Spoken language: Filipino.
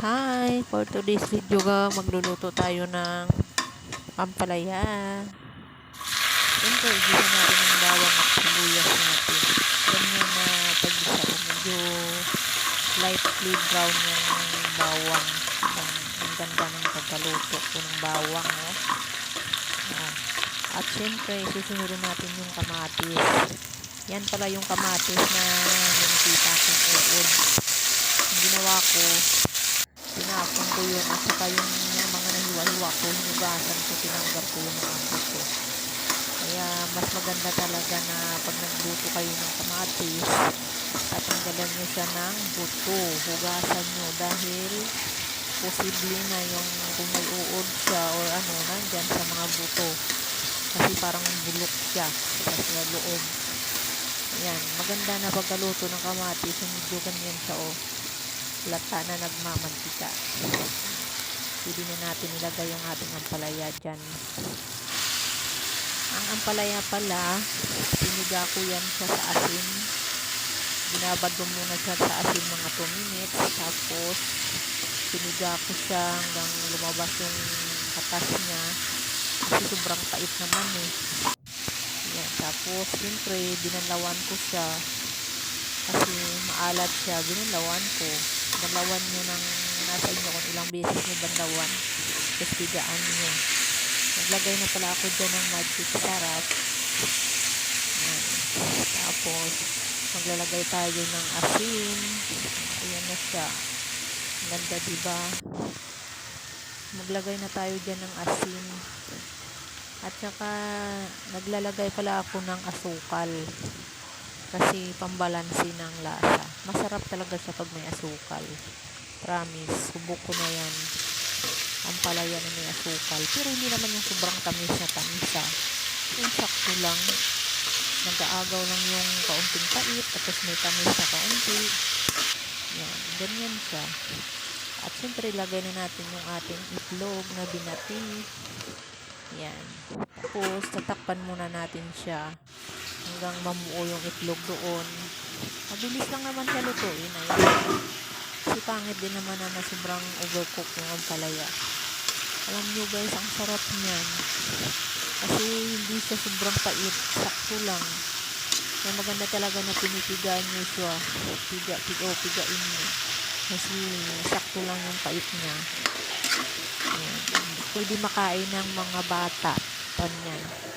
Hi! For today's video ga, magluluto tayo ng pampalaya. Siyempre, igisa natin ang bawang at sibuyas natin. Ganyan na pag-isa ko medyo lightly brown yung bawang. Ang, ang ganda ng pagkaluto ko ng bawang. Oh. Oh. At siyempre, susunodin natin yung kamatis. Yan pala yung kamatis na nakita kong uod. Ginawa ko, pinakon ko yun at saka yung, yung mga nahiwa-hiwa ko, hinugasan ko, tinanggal ko yung mga buto. Kaya mas maganda talaga na pag nagluto kayo ng kamatis, tatanggalan nyo siya ng buto. Hugasan nyo dahil posible na yung kung may uod siya or ano, nandyan sa mga buto. Kasi parang bulok siya sa sa loob. Ayan, maganda na pagkaluto ng kamatis, yung medyo ganyan siya oh lata na nagmamantika. Pwede na natin ilagay yung ating ampalaya dyan. Ang ampalaya pala, piniga ko yan siya sa asin. Binabad muna siya sa asin mga 2 minutes. Tapos, piniga ko siya hanggang lumabas yung katas niya. Kasi sobrang pait naman eh. Yan. Tapos, siyempre, binalawan ko siya kasi maalat siya, binalawan ko. Balawan nyo ng nasa inyo kung ilang beses nyo banlawan. Tapos bigaan nyo. Naglagay na pala ako dyan ng magic sarap. Tapos, maglalagay tayo ng asin. Ayan na siya. Ganda, diba? Maglagay na tayo dyan ng asin. At saka, naglalagay pala ako ng asukal kasi pambalansi ng lasa. Masarap talaga siya pag may asukal. Promise, subok ko na yan. Ang palaya na may asukal. Pero hindi naman yung sobrang tamis na tamisa. Yung sakto lang. Nag-aagaw lang yung kaunting pait, tapos may tamis na kaunti. Yan, ganyan siya. At syempre, lagay na natin yung ating itlog na binati. Yan. Tapos, tatakpan muna natin siya hanggang mamuo yung itlog doon. Mabilis lang naman siya lutuin. Ayan. Kasi pangit din naman na, na sobrang overcook yung ampalaya. Alam nyo guys, ang sarap niyan. Kasi hindi siya sobrang pait. Sakto lang. Kaya maganda talaga na pinipigaan nyo siya. Piga, piga, oh, pigain nyo. Kasi sakto lang yung pait niya. Ayan. Pwede makain ng mga bata. Ganyan.